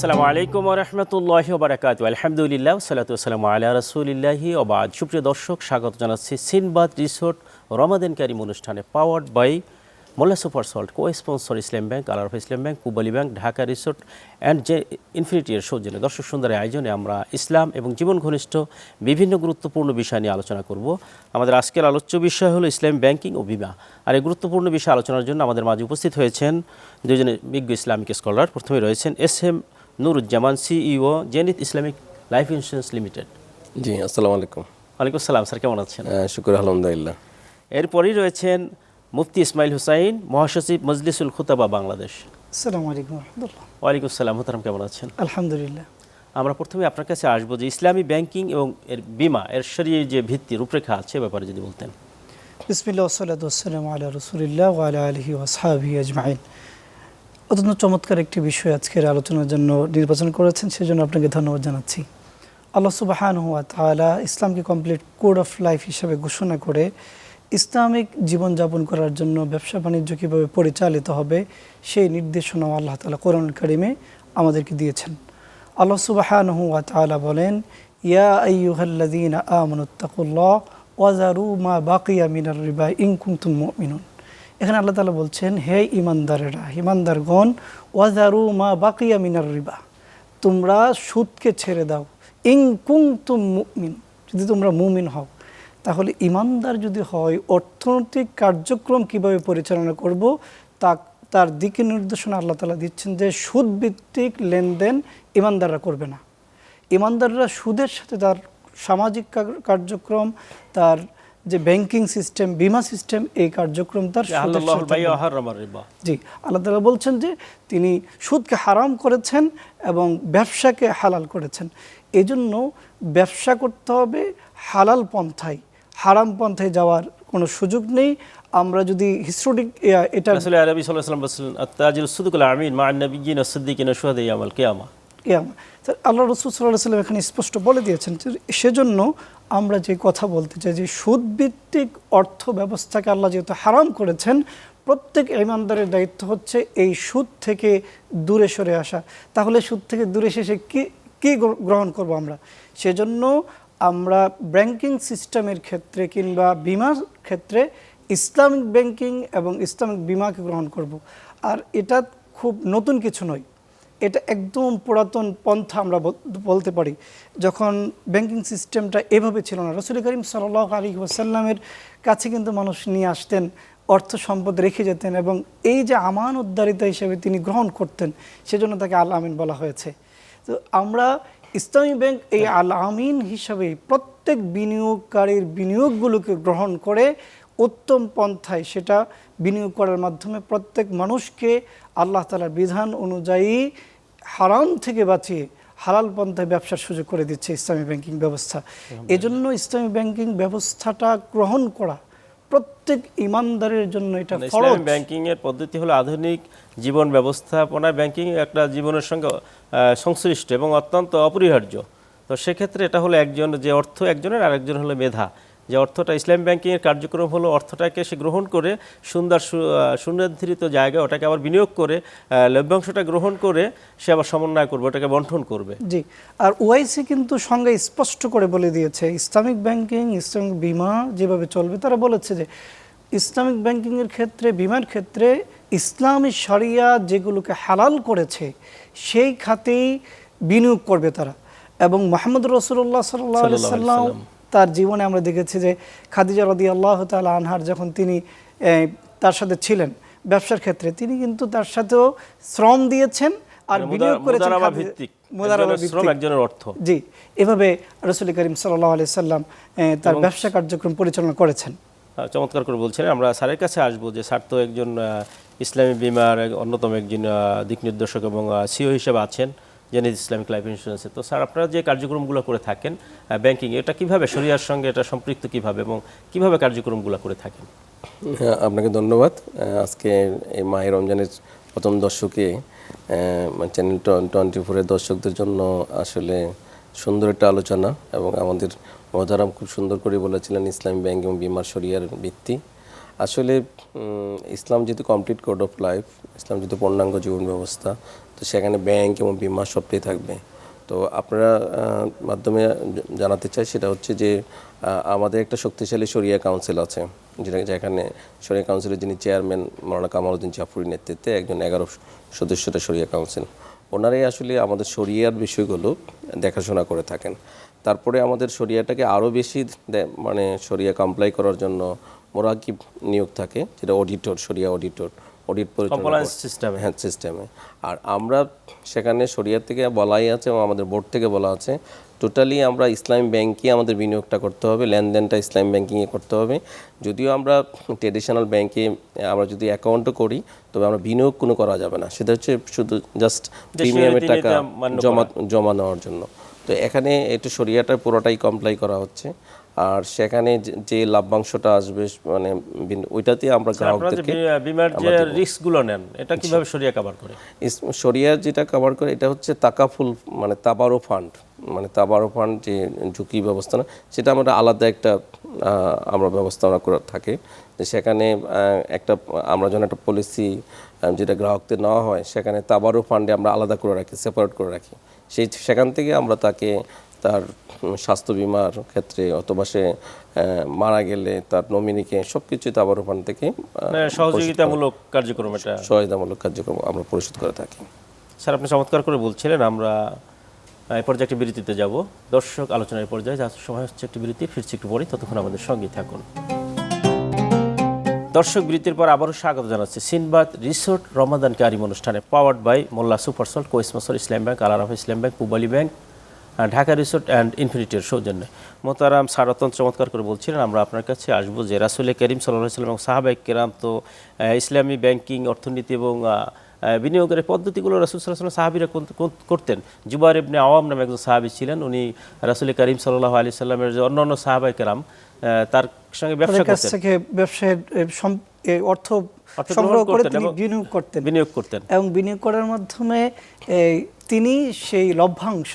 আসসালামু আলাইকুম রহমতুল্লাহ বারাকাত আলহামদুলিল্লাহ সালাতু আসসালামু আলা রসুলিল্লাহি ওবাদ সুপ্রিয় দর্শক, স্বাগত জানাচ্ছি সিনবাদ রিসোর্ট রমাদেন কারিম অনুষ্ঠানে powered by Molla super salt co sponsor Islam bank Alarafah Islam bank Pubali bank, Dhaka resort and যে ইনফিনিটি এর সৌজন্যে। দর্শক সুন্দরের আয়োজনে আমরা ইসলাম এবং জীবন ঘনিষ্ঠ বিভিন্ন গুরুত্বপূর্ণ বিষয় নিয়ে আলোচনা করব। আমাদের আজকের আলোচ্য বিষয় হলো ইসলাম ব্যাংকিং ও বিমা। আর এই গুরুত্বপূর্ণ বিষয় আলোচনার জন্য আমাদের মাঝে উপস্থিত হয়েছেন দুজনে বিজ্ঞ ইসলামিক স্কলার। প্রথমে রয়েছেন S M Nuruzzaman CEO Zenith Islamic life insurance limited জি আসসালামু আলাইকুম। ওয়ালাইকুম আসসালাম স্যার কেমন আছেন? আহ, শুক্র আলহামদুলিল্লাহ। এরপরই রয়েছেন মুফতি ইসমাইল হুসাইন মহাসচিব মজলিসুল খুতাবা বাংলাদেশ। আসসালামু আলাইকুম রহমতুল্লাহ। ওয়ালাইকুম আসসালাম মোহতারাম কেমন আছেন? আলহামদুলিল্লাহ। আমরা প্রথমে আপনার কাছে আসব যে ইসলামী ব্যাংকিং এবং এর বিমা এর শরীর যে ভিত্তি রূপরেখা আছে এ ব্যাপারে যদি বলতেন। বিসমিল্লা ওসালাত ওসালাম আলা রসুলিল্লাহ ওয়ালা আলহি ওয়াসাহাবি আজমাইন। অত্যন্ত চমৎকার একটি বিষয় আজকের আলোচনার জন্য নির্বাচন করেছেন, সেজন্য আপনাকে ধন্যবাদ জানাচ্ছি। আল্লাহ সুবাহান হুয়া তালা ইসলামকে কমপ্লিট কোড অফ লাইফ হিসাবে ঘোষণা করে ইসলামিক জীবনযাপন করার জন্য ব্যবসা বাণিজ্য কীভাবে পরিচালিত হবে, সেই নির্দেশনাও আল্লাহ তালা কোরআন কারিমে আমাদেরকে দিয়েছেন। আল্লাহ সুবাহান হুয়া তালা বলেন, ইয়া আইয়ুহাল্লাযীনা আমানুত্তাকুল্লাহ ওয়াজারু মা বাকিয়া মিনার রিবা মুমিনুন। এখানে আল্লাহ তাআলা বলছেন, হে ইমানদারেরা ইমানদারগণ ওয়াজারু মা বাকিয়া মিনার রিবা। তোমরা সুদকে ছেড়ে দাও। ইন কুনতুম মুমিন, যদি তোমরা মুমিন হও, তাহলে ইমানদার যদি হয়, অর্থনৈতিক কার্যক্রম কীভাবে পরিচালনা করব? তা, তার দিকে নির্দেশনা আল্লাহ তালা দিচ্ছেন যে সুদ ভিত্তিক লেনদেন ইমানদাররা করবে না। ইমানদাররা সুদের সাথে তার সামাজিক কার্যক্রম, তার যে ব্যাংকিং সিস্টেম বিমা সিস্টেম এই কার্যক্রম তার জি আল্লাহ তালা বলছেন যে তিনি সুদকে হারাম করেছেন এবং ব্যবসাকে হালাল করেছেন। এই জন্য ব্যবসা করতে হবে হালাল পন্থায়। হারাম পন্থায় যাওয়ার কোনো সুযোগ নেই। আমরা যদি হিস্টোরিক এটা রাসূল আরবি সাল্লাল্লাহু আলাইহি আত-তাজির সুদুকুল আমিন মা আন-নাবিয়্যিন ওয়াস-সিদ্দিকিন ওয়া শুহাদাই ইয়াউমাল কিয়ামা কিয়ামা আল্লাহ রসুল সাল্লাহ সাল্লাম এখানে স্পষ্ট বলে দিয়েছেন সেজন্য আমরা যে কথা বলতে চাই, যে সুদভিত্তিক অর্থ ব্যবস্থাকে আল্লাহ যেহেতু হারাম করেছেন, প্রত্যেক ইমানদারের দায়িত্ব হচ্ছে এই সুদ থেকে দূরে সরে আসা। তাহলে সুদ থেকে দূরে শেষে কি, কী গ্রহণ করব আমরা? সেজন্য আমরা ব্যাংকিং সিস্টেমের ক্ষেত্রে কিংবা বিমার ক্ষেত্রে ইসলামিক ব্যাংকিং এবং ইসলামিক বিমাকে গ্রহণ করব। আর এটা খুব নতুন কিছু নয়। এটা একদম পুরাতন পন্থা আমরা বলতে পারি। যখন ব্যাংকিং সিস্টেমটা এভাবে ছিল না। রসুল করিম সাল্লাহ আলী ওয়াসাল্লামের কাছে কিন্তু মানুষ নিয়ে আসতেন, অর্থ সম্পদ রেখে যেতেন এবং এই যে আমান উদ্ধারিতা হিসেবে তিনি গ্রহণ করতেন, সেজন্য তাকে আল আমিন বলা হয়েছে। তো আমরা ইসলামী ব্যাংক এই আল আমিন হিসাবে প্রত্যেক বিনিয়োগকারীর বিনিয়োগগুলোকে গ্রহণ করে উত্তম পন্থায় সেটা বিনিয়োগ করার মাধ্যমে প্রত্যেক মানুষকে আল্লাহ তালার বিধান অনুযায়ী হারাম থেকে বাঁচিয়ে হালাল পন্থায় ব্যবসার সুযোগ করে দিচ্ছে ইসলামী ব্যাংকিং ব্যবস্থা। এজন্য ইসলামী ব্যাংকিং ব্যবস্থাটা গ্রহণ করা প্রত্যেক ইমানদারের জন্য এটা মানে ফরজ। ব্যাংকিং এর পদ্ধতি হলো আধুনিক জীবন ব্যবস্থাপনা ব্যাংকিং একটা জীবনের সঙ্গে সংশ্লিষ্ট এবং অত্যন্ত অপরিহার্য। তো সেক্ষেত্রে এটা হলো একজন যে অর্থ একজনের আর একজন হলো মেধা। যে অর্থটা ইসলাম ব্যাংকিংয়ের কার্যক্রম হলো অর্থটাকে সে গ্রহণ করে সুন্দর সুনির্ধারিত জায়গায় ওটাকে আবার বিনিয়োগ করে লভ্যাংশটা গ্রহণ করে সে আবার সমন্বয় করবে ওটাকে বন্টন করবে জি আর ওআইসি কিন্তু সঙ্গে স্পষ্ট করে বলে দিয়েছে ইসলামিক ব্যাংকিং ইসলামিক বিমা যেভাবে চলবে তারা বলেছে যে ইসলামিক ব্যাংকিংয়ের ক্ষেত্রে বিমার ক্ষেত্রে ইসলামী শরিয়া যেগুলোকে হালাল করেছে সেই খাতেই বিনিয়োগ করবে তারা এবং মোহাম্মদ রসুল্লাহ সাল্লাহ সাল্লাম। তার জীবনে আমরা দেখেছি যে খাদিজা রদি আল্লাহ তালা আনহার যখন তিনি তার সাথে ছিলেন ব্যবসার ক্ষেত্রে তিনি কিন্তু তার সাথেও শ্রম দিয়েছেন আর মানে বিনিয়োগ করেছেন শ্রম একজনের অর্থ। জি এভাবে রসুল করিম সাল্লাহ আলি সাল্লাম তার ব্যবসা কার্যক্রম পরিচালনা করেছেন। চমৎকার করে বলছেন আমরা স্যারের কাছে আসব যে স্যার তো একজন ইসলামী বিমার অন্যতম একজন দিক নির্দেশক এবং সিও হিসেবে আছেন। জেনিস ইসলামিক লাইফ ইন্স্যুরেন্সে। তো স্যার আপনারা যে কার্যক্রমগুলো করে থাকেন ব্যাংকিং এটা কীভাবে শরিয়ার সঙ্গে এটা সম্পৃক্ত কীভাবে এবং কীভাবে কার্যক্রমগুলো করে থাকেন? হ্যাঁ, আপনাকে ধন্যবাদ। আজকে এই মাহের রমজানের প্রথম দর্শকে চ্যানেল টোয়েন্টি ফোরের দর্শকদের জন্য আসলে সুন্দর একটা আলোচনা এবং আমাদের মধারাম খুব সুন্দর করে বলেছিলেন ইসলামী ব্যাংক এবং বিমার শরিয়ার ভিত্তি। আসলে ইসলাম যেহেতু কমপ্লিট কোড অফ লাইফ ইসলাম যেহেতু পূর্ণাঙ্গ জীবন ব্যবস্থা তো সেখানে ব্যাংক এবং বিমা সবটাই থাকবে। তো আপনারা মাধ্যমে জানাতে চাই সেটা হচ্ছে যে আমাদের একটা শক্তিশালী শরিয়া কাউন্সিল আছে, যেটা যেখানে শরিয়া কাউন্সিলের যিনি চেয়ারম্যান মৌলানা কামালউদ্দিন জাফরির নেতৃত্বে একজন এগারো সদস্যটা শরিয়া কাউন্সিল। ওনারাই আসলে আমাদের শরিয়ার বিষয়গুলো দেখাশোনা করে থাকেন। তারপরে আমাদের শরিয়াটাকে আরও বেশি মানে শরিয়া কমপ্লাই করার জন্য মোরাকিব নিয়োগ থাকে, যেটা অডিটর শরিয়া অডিটর অডিট পরিচালনা এ। হ্যাঁ সিস্টেমে আর আমরা সেখানে শরিয়া থেকে বলাই আছে এবং আমাদের বোর্ড থেকে বলা আছে টোটালি আমরা ইসলামী ব্যাংকে আমাদের বিনিয়োগটা করতে হবে লেনদেনটা ইসলাম ব্যাংকিংয়ে করতে হবে। যদিও আমরা ট্রেডিশনাল ব্যাংকে আমরা যদি অ্যাকাউন্টও করি তবে আমরা বিনিয়োগ কোনো করা যাবে না। সেটা হচ্ছে শুধু জাস্ট প্রিমিয়ামের টাকা জমা জমা নেওয়ার জন্য। তো এখানে একটু শরিয়াটা পুরোটাই কমপ্লাই করা হচ্ছে। আর সেখানে যে- লাভ্যাংশটা আসবে মানে ওইটাতে আমরা গ্রাহকদেরকে বিমার যে রিস্কগুলো নেন এটা কীভাবে সরিয়ে কভার করে? শরিয়া যেটা কভার করে এটা হচ্ছে তাকাফুল মানে তাবারো ফান্ড মানে তাবারো ফান্ড যে ঝুঁকি ব্যবস্থাপনা সেটা আমরা আলাদা একটা আমরা ব্যবস্থাপনা করে থাকে। যে সেখানে একটা আমরা যখন একটা পলিসি যেটা গ্রাহকদের নেওয়া হয় সেখানে তাবারো ফান্ডে আমরা আলাদা করে রাখি সেপারেট করে রাখি। সেই সেখান থেকে আমরা তাকে তার স্বাস্থ্য বিমার ক্ষেত্রে অথবা সে মারা গেলে তার নমিনিকে সব কিছু তাবারো ফান্ড থেকে মানে সহযোগিতামূলক কার্যক্রম এটা? সহায়তামূলক কার্যক্রম আমরা পরিশোধ করে থাকি। স্যার আপনি চমৎকার করে বলছিলেন আমরা এই পর্যায়ে একটি বিরতিতে যাব। দর্শক আলোচনার পর্যায়ে যা সময় হচ্ছে একটি বিরতি ফিরছি একটু পরে ততক্ষণ আমাদের সঙ্গে থাকুন। দর্শক বিরতির পর আবারও স্বাগত জানাচ্ছি। সিনবাদ রিসোর্ট রমাদান কারিম অনুষ্ঠানে powered by Molla super salt কোয়েসমাসর Islam bank Alarafah Islam bank Pubali bank Dhaka resort and ইনফিনিটির সৌজন্যে। মোতারাম সারাতন চমৎকার করে বলছিলেন আমরা আপনার কাছে আসব যে রাসুলে করিম সাল্লাহ সাল্লাম এবং সাহাবাই কেরাম তো ইসলামী ব্যাংকিং অর্থনীতি এবং বিনিয়োগের পদ্ধতিগুলো রাসুল সাল্লাহ সাহাবিরা করতেন? জুবার ইবনে আওয়াম নামে একজন সাহাবি ছিলেন উনি রাসুল করিম সাল্লাহ আলি সাল্লামের যে অন্যান্য সাহাবাই কেরাম তার সঙ্গে ব্যবসা কাছ করতেন। থেকে ব্যবসায়ের অর্থ সংগ্রহ করে করতেন তিনি বিনিয়োগ করতেন। বিনিয়োগ করতেন। এবং বিনিয়োগ করার মাধ্যমে তিনি সেই লভ্যাংশ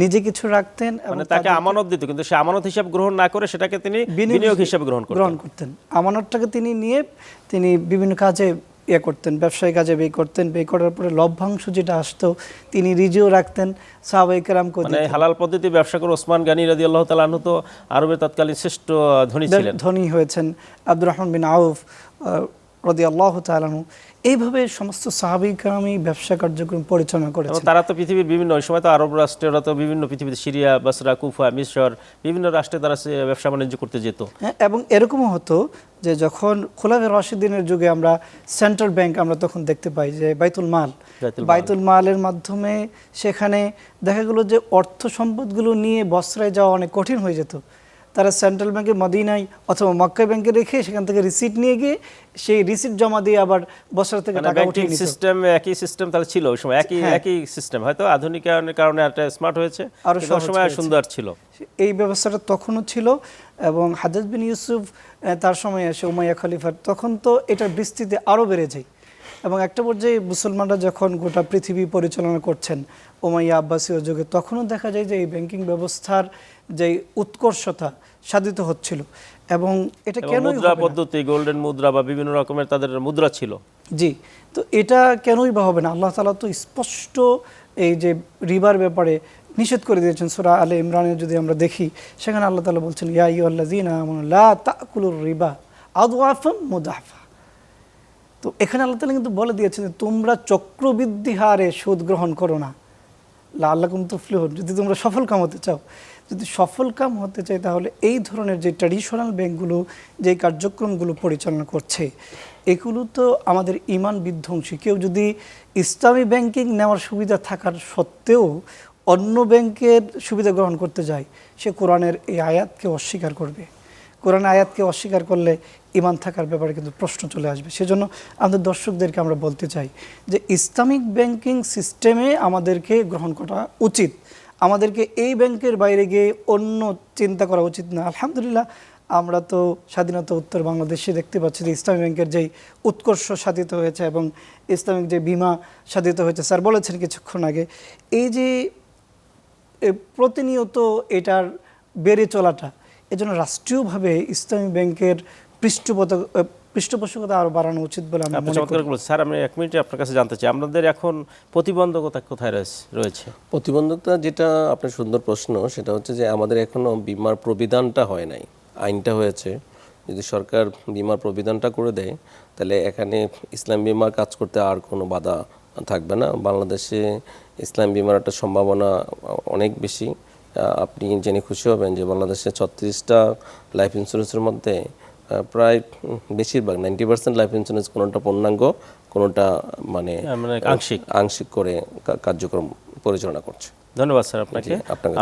নিজে কিছু রাখতেন মানে তাকে আমানত দিত কিন্তু সে আমানত হিসাব গ্রহণ না করে সেটাকে তিনি বিনিয়োগ হিসাবে গ্রহণ করতেন। গ্রহণ করতেন। আমানতটাকে তিনি নিয়ে তিনি বিভিন্ন কাজে ইয়ে করতেন ব্যবসায়ী কাজে ব্যয় করতেন। ব্যয় করার পরে লভ্যাংশ যেটা আসতো তিনি রিজিও রাখতেন সাহাবাইকেরামকে মানে হালাল পদ্ধতি ব্যবসা করে ওসমান গানী রাজি আল্লাহ তালু তো আরবের তৎকালীন শ্রেষ্ঠ ধনী ছিলেন। ধনী হয়েছেন আব্দুর রহমান বিন আউফ রদি আল্লাহ তালানু এইভাবে সমস্ত সাহাবিকরামই ব্যবসা কার্যক্রম পরিচালনা করেছেন। তারা তো পৃথিবীর বিভিন্ন ওই সময় তো আরব রাষ্ট্রেরা তো বিভিন্ন পৃথিবীতে সিরিয়া বাসরা কুফা মিশর বিভিন্ন রাষ্ট্রে তারা সে ব্যবসা বাণিজ্য করতে যেত। হ্যাঁ, এবং এরকমও হতো যে যখন খোলাফে রশিদিনের যুগে আমরা সেন্ট্রাল ব্যাংক আমরা তখন দেখতে পাই যে বাইতুল মাল। বাইতুল মালের মাধ্যমে সেখানে দেখা গেলো যে অর্থ সম্পদগুলো নিয়ে বস্ত্রায় যাওয়া অনেক কঠিন হয়ে যেত। তারা সেন্ট্রাল ব্যাংকে মদিনায় অথবা মক্কা ব্যাংকে রেখে সেখান থেকে রিসিট নিয়ে গিয়ে সেই রিসিট জমা দিয়ে আবার বস্ত্র থেকে মানে টাকা উঠিয়ে নিত সিস্টেম একই সিস্টেম তাহলে ছিল ওই সময় একই হ্যাঁ। একই সিস্টেম হয়তো আধুনিকায়নের কারণে একটা স্মার্ট হয়েছে আরও সময়। সুন্দর ছিল এই ব্যবস্থাটা তখনও ছিল এবং হাজাজ বিন ইউসুফ তার সময় এসে উমাইয়া খলিফার তখন তো এটার বিস্তৃতি আরও বেড়ে যায় এবং একটা পর্যায়ে মুসলমানরা যখন গোটা পৃথিবী পরিচালনা করছেন ওমাইয়া আব্বাসীয় যুগে তখনও দেখা যায় যে এই ব্যাংকিং ব্যবস্থার যে উৎকর্ষতা সাধিত হচ্ছিল। এবং এটা কেন মুদ্রা পদ্ধতি গোল্ডেন মুদ্রা বা বিভিন্ন রকমের তাদের মুদ্রা ছিল। জি তো এটা কেনই বা হবে না? আল্লাহ তালা তো স্পষ্ট এই যে রিবার ব্যাপারে নিষেধ করে দিয়েছেন সুরা আলে ইমরানের যদি আমরা দেখি সেখানে আল্লাহ তালা বলছেন ইয়া ইউল্লাযীনা আমানু লা তাকুলুর রিবা আদওয়াফাম মুদাফা। তো এখানে আল্লাহ তালা কিন্তু বলে দিয়েছেন তোমরা চক্রবৃদ্ধি হারে সুদ গ্রহণ করো না। আল্লাহকুম তুফলিহন। যদি তোমরা সফল কাম হতে চাও, যদি সফল কাম হতে চাই, তাহলে এই ধরনের যে ট্র্যাডিশনাল ব্যাংকগুলো, যে কার্যক্রমগুলো পরিচালনা করছে, এগুলো তো আমাদের ইমান বিধ্বংসী। কেউ যদি ইসলামী ব্যাংকিং নেওয়ার সুবিধা থাকার সত্ত্বেও অন্য ব্যাংকের সুবিধা গ্রহণ করতে যায়, সে কোরআনের এই আয়াতকে অস্বীকার করবে। কোরআন আয়াতকে অস্বীকার করলে ইমান থাকার ব্যাপারে কিন্তু প্রশ্ন চলে আসবে। সেজন্য আমাদের দর্শকদেরকে আমরা বলতে চাই যে ইসলামিক ব্যাংকিং সিস্টেমে আমাদেরকে গ্রহণ করা উচিত। আমাদেরকে এই ব্যাংকের বাইরে গিয়ে অন্য চিন্তা করা উচিত না। আলহামদুলিল্লাহ, আমরা তো স্বাধীনতা উত্তর বাংলাদেশে দেখতে পাচ্ছি যে ইসলামী ব্যাংকের যেই উৎকর্ষ সাধিত হয়েছে এবং ইসলামিক যে বিমা সাধিত হয়েছে, স্যার বলেছেন কিছুক্ষণ আগে, এই যে প্রতিনিয়ত এটার বেড়ে চলাটা এজন্য রাষ্ট্রীয়ভাবে ইসলামী ব্যাংকের পৃষ্ঠপোষক পৃষ্ঠপোষকতা আরও বাড়ানো উচিত বলে আমি মনে চমৎকার স্যার আমি এক মিনিটে আপনার কাছে জানতে চাই আপনাদের এখন প্রতিবন্ধকতা কোথায় রয়েছে- রয়েছে? প্রতিবন্ধকতা যেটা আপনার সুন্দর প্রশ্ন সেটা হচ্ছে যে আমাদের এখনও বিমার প্রবিধানটা হয় নাই। আইনটা হয়েছে যদি সরকার বিমার প্রবিধানটা করে দেয় তাহলে এখানে ইসলাম বিমার কাজ করতে আর কোনো বাধা থাকবে না। বাংলাদেশে ইসলাম বিমার একটা সম্ভাবনা অনেক বেশি। আপনি জেনে খুশি হবেন যে বাংলাদেশে ছত্রিশটা লাইফ ইন্স্যুরেন্সের মধ্যে প্রায় বেশিরভাগ নাইনটি পার্সেন্ট লাইফ ইন্স্যুরেন্স কোনোটা পূর্ণাঙ্গ কোনোটা মানে হ্যাঁ, মানে আংশিক। আংশিক করে কার্যক্রম পরিচালনা করছে। ধন্যবাদ স্যার আপনাকে।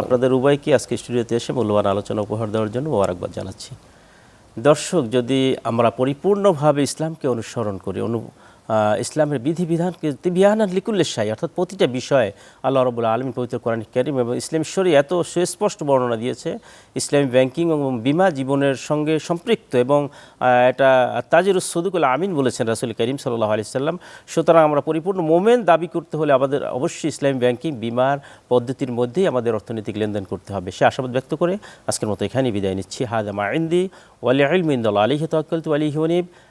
আপনাদের উভয়কে আজকে স্টুডিওতে এসে মূল্যবান আলোচনা উপহার দেওয়ার জন্য মোবারকবাদ জানাচ্ছি। দর্শক যদি আমরা পরিপূর্ণভাবে ইসলামকে অনুসরণ করি অনু ইসলামের বিধিবিধানকে বিহান লিকুল্লেশাই অর্থাৎ প্রতিটা বিষয়ে আল্লাহ রবুল্লা আলমী পবিত্র কোরআন করিম এবং ইসলাম শরী এত সুস্পষ্ট বর্ণনা দিয়েছে। ইসলামী ব্যাংকিং এবং বিমা জীবনের সঙ্গে সম্পৃক্ত এবং এটা তাজিরুস সদুকুল আমিন বলেছেন রাসুল করিম সাল্লাহ আলি সাল্লাম। সুতরাং আমরা পরিপূর্ণ মোমেন্ট দাবি করতে হলে আমাদের অবশ্যই ইসলামী ব্যাংকিং, বিমার পদ্ধতির মধ্যেই আমাদের অর্থনৈতিক লেনদেন করতে হবে। সে আশাবাদ ব্যক্ত করে আজকের মতো এখানেই বিদায় নিচ্ছি। হাদামা ইন্দি ওয়ালি আলমিন্দ আলিহি তকলতু আলিহি ওনিব